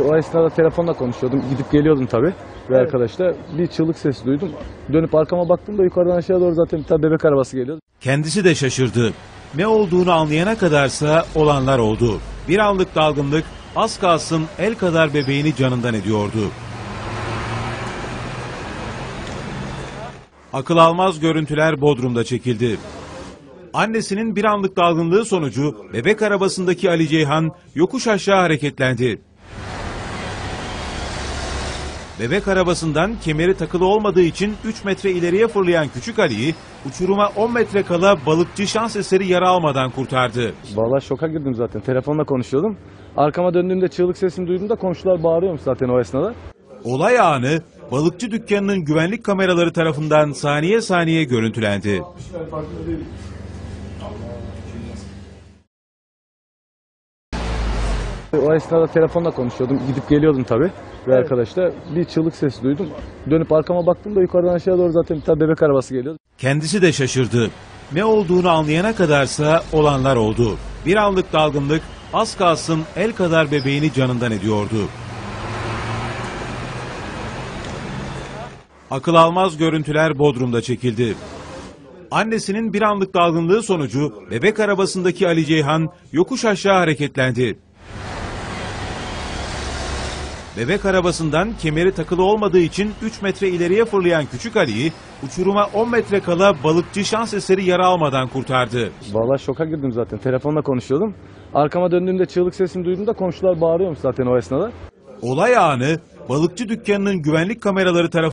O esnada telefonla konuşuyordum. Gidip geliyordum tabii. Ve arkadaşla bir çığlık sesi duydum. Dönüp arkama baktım da yukarıdan aşağı doğru zaten bir tane bebek arabası geliyordu. Kendisi de şaşırdı. Ne olduğunu anlayana kadarsa olanlar oldu. Bir anlık dalgınlık az kalsın el kadar bebeğini canından ediyordu. Akıl almaz görüntüler Bodrum'da çekildi. Annesinin bir anlık dalgınlığı sonucu bebek arabasındaki Ali Ceyhan yokuş aşağı hareketlendi. Bebek arabasından kemeri takılı olmadığı için 3 metre ileriye fırlayan küçük Ali'yi uçuruma 10 metre kala balıkçı şans eseri yara almadan kurtardı. Vallahi şoka girdim zaten. Telefonla konuşuyordum. Arkama döndüğümde çığlık sesini duydum da komşular bağırıyormuş zaten o esnada. Olay anı balıkçı dükkanının güvenlik kameraları tarafından saniye saniye görüntülendi. O esnada telefonla konuşuyordum. Gidip geliyordum tabii. Ve arkadaşla bir çığlık sesi duydum. Dönüp arkama baktım da yukarıdan aşağı doğru zaten bir tane bebek arabası geliyordu. Kendisi de şaşırdı. Ne olduğunu anlayana kadarsa olanlar oldu. Bir anlık dalgınlık az kalsın el kadar bebeğini canından ediyordu. Akıl almaz görüntüler Bodrum'da çekildi. Annesinin bir anlık dalgınlığı sonucu bebek arabasındaki Ali Ceyhan yokuş aşağı hareketlendi. Bebek arabasından kemeri takılı olmadığı için 3 metre ileriye fırlayan küçük Ali'yi uçuruma 10 metre kala balıkçı şans eseri yara almadan kurtardı. Vallahi şoka girdim zaten. Telefonla konuşuyordum. Arkama döndüğümde çığlık sesini duydum da komşular bağırıyormuş zaten o esnada. Olay anı balıkçı dükkanının güvenlik kameraları tarafından